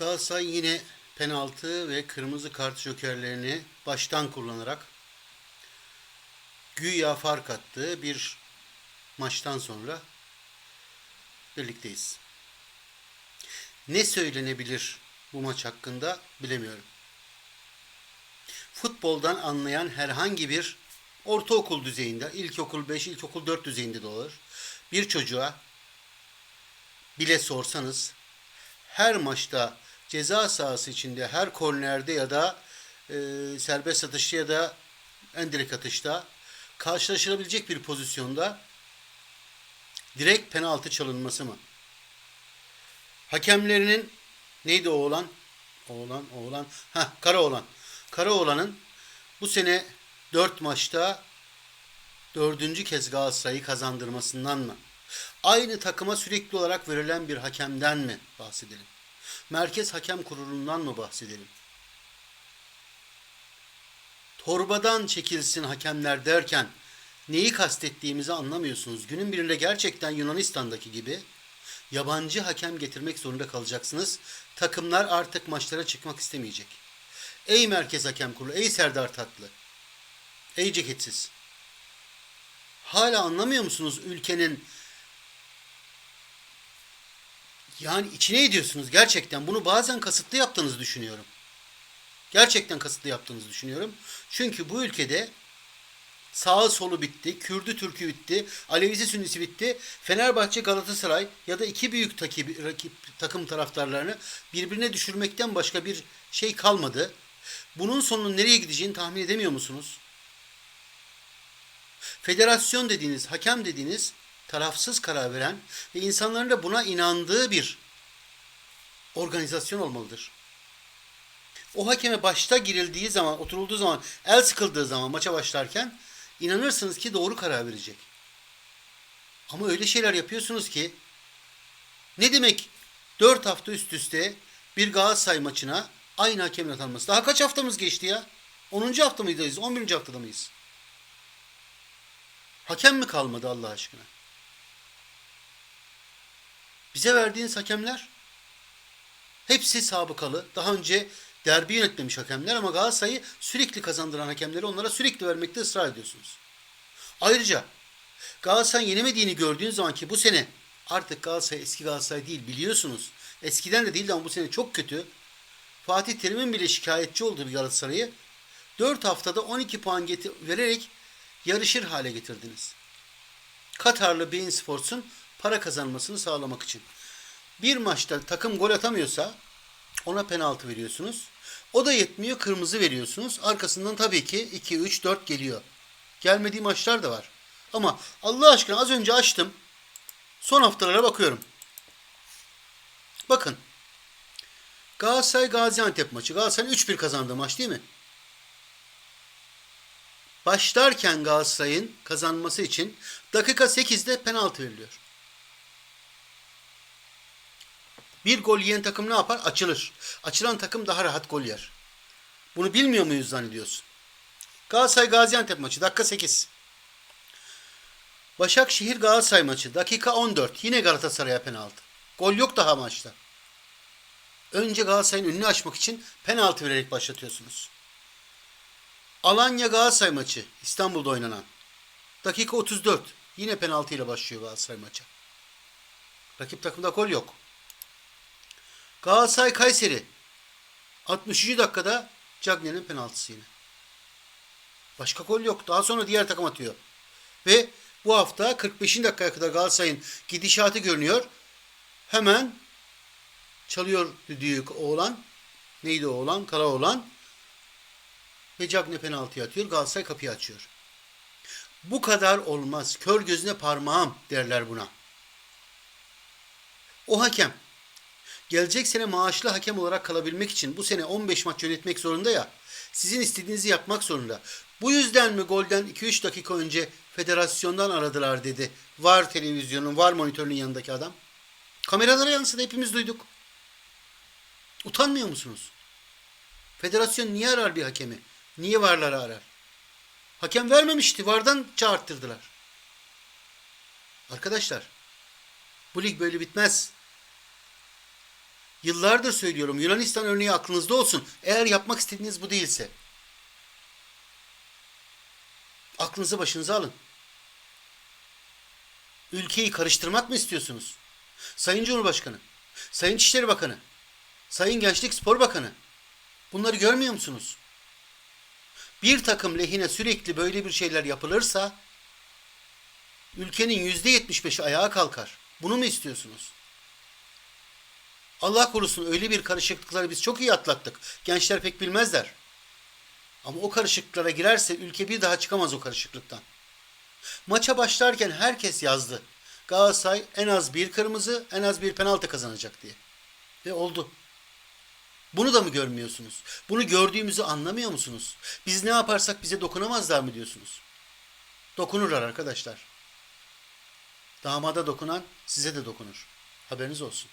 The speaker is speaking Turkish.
Galatasaray yine penaltı ve kırmızı kart jokerlerini baştan kullanarak güya fark attığı bir maçtan sonra birlikteyiz. Ne söylenebilir bu maç hakkında bilemiyorum. Futboldan anlayan herhangi bir ortaokul düzeyinde, ilkokul 5, ilkokul 4 düzeyinde de olur. Bir çocuğa bile sorsanız her maçta ceza sahası içinde her kornerde ya da e, serbest atışta ya da endirek atışta karşılaşılabilecek bir pozisyonda direkt penaltı çalınması mı? Hakemlerinin neydi oğlan? Oğlan, oğlan. Ha, Karaoğlan. Karaoğlan'ın bu sene 4 maçta dördüncü kez Galatasaray'ı kazandırmasından mı? Aynı takıma sürekli olarak verilen bir hakemden mi bahsedelim? Merkez Hakem Kurulu'ndan mı bahsedelim? Torbadan çekilsin hakemler derken neyi kastettiğimizi anlamıyorsunuz. Günün birinde gerçekten Yunanistan'daki gibi yabancı hakem getirmek zorunda kalacaksınız. Takımlar artık maçlara çıkmak istemeyecek. Ey Merkez Hakem Kurulu, ey Serdar Tatlı, ey ceketsiz. Hala anlamıyor musunuz ülkenin yani içine ediyorsunuz gerçekten. Bunu bazen kasıtlı yaptığınızı düşünüyorum. Gerçekten kasıtlı yaptığınızı düşünüyorum. Çünkü bu ülkede sağı solu bitti, Kürdü Türkü bitti, Alevisi Sünnisi bitti. Fenerbahçe Galatasaray ya da iki büyük takip, rakip takım taraftarlarını birbirine düşürmekten başka bir şey kalmadı. Bunun sonunun nereye gideceğini tahmin edemiyor musunuz? Federasyon dediğiniz, hakem dediğiniz tarafsız karar veren ve insanların da buna inandığı bir organizasyon olmalıdır. O hakeme başta girildiği zaman, oturulduğu zaman, el sıkıldığı zaman maça başlarken inanırsınız ki doğru karar verecek. Ama öyle şeyler yapıyorsunuz ki ne demek 4 hafta üst üste bir Galatasaray maçına aynı hakemin atanması. Daha kaç haftamız geçti ya? 10. hafta mıydayız? 11. haftada mıyız? Hakem mi kalmadı Allah aşkına? Bize verdiğiniz hakemler hepsi sabıkalı. Daha önce derbi yönetmemiş hakemler ama Galatasaray'ı sürekli kazandıran hakemleri onlara sürekli vermekte ısrar ediyorsunuz. Ayrıca Galatasaray'ın yenemediğini gördüğünüz zaman ki bu sene artık Galatasaray eski Galatasaray değil biliyorsunuz. Eskiden de değildi ama bu sene çok kötü. Fatih Terim'in bile şikayetçi olduğu bir Galatasaray'ı 4 haftada 12 puan vererek yarışır hale getirdiniz. Katarlı Bein Sports'un para kazanmasını sağlamak için. Bir maçta takım gol atamıyorsa ona penaltı veriyorsunuz. O da yetmiyor kırmızı veriyorsunuz. Arkasından tabii ki 2, 3, 4 geliyor. Gelmediği maçlar da var. Ama Allah aşkına az önce açtım. Son haftalara bakıyorum. Bakın. Galatasaray Gaziantep maçı. Galatasaray'ın 3-1 kazandığı maç değil mi? Başlarken Galatasaray'ın kazanması için dakika 8'de penaltı veriliyor. Bir gol yiyen takım ne yapar? Açılır. Açılan takım daha rahat gol yer. Bunu bilmiyor muyuz zannediyorsun? Galatasaray Gaziantep maçı dakika 8. Başakşehir Galatasaray maçı dakika 14. Yine Galatasaray'a penaltı. Gol yok daha maçta. Önce Galatasaray'ın önünü açmak için penaltı vererek başlatıyorsunuz. Alanya Galatasaray maçı İstanbul'da oynanan. Dakika 34. Yine penaltı ile başlıyor Galatasaray maçı. Rakip takımda gol yok. Galatasaray Kayseri 63. dakikada Cagney'in penaltısı yine. Başka gol yok. Daha sonra diğer takım atıyor. Ve bu hafta 45. dakikaya kadar Galatasaray'ın gidişatı görünüyor. Hemen çalıyor düdüğü oğlan. Neydi oğlan? Kara oğlan. Ve Cagney penaltı atıyor. Galatasaray kapıyı açıyor. Bu kadar olmaz. Kör gözüne parmağım derler buna. O hakem gelecek sene maaşlı hakem olarak kalabilmek için bu sene 15 maç yönetmek zorunda ya. Sizin istediğinizi yapmak zorunda. Bu yüzden mi golden 2-3 dakika önce federasyondan aradılar dedi. Var televizyonun, var monitörünün yanındaki adam. Kameralara yansıdı hepimiz duyduk. Utanmıyor musunuz? Federasyon niye arar bir hakemi? Niye varları arar? Hakem vermemişti. Vardan çağırttırdılar. Arkadaşlar bu lig böyle bitmez. Yıllardır söylüyorum Yunanistan örneği aklınızda olsun. Eğer yapmak istediğiniz bu değilse. Aklınızı başınıza alın. Ülkeyi karıştırmak mı istiyorsunuz? Sayın Cumhurbaşkanı, Sayın İçişleri Bakanı, Sayın Gençlik Spor Bakanı. Bunları görmüyor musunuz? Bir takım lehine sürekli böyle bir şeyler yapılırsa ülkenin yüzde yetmiş beşi ayağa kalkar. Bunu mu istiyorsunuz? Allah korusun öyle bir karışıklıkları biz çok iyi atlattık. Gençler pek bilmezler. Ama o karışıklıklara girerse ülke bir daha çıkamaz o karışıklıktan. Maça başlarken herkes yazdı. Galatasaray en az bir kırmızı, en az bir penaltı kazanacak diye. Ve oldu. Bunu da mı görmüyorsunuz? Bunu gördüğümüzü anlamıyor musunuz? Biz ne yaparsak bize dokunamazlar mı diyorsunuz? Dokunurlar arkadaşlar. Damada dokunan size de dokunur. Haberiniz olsun.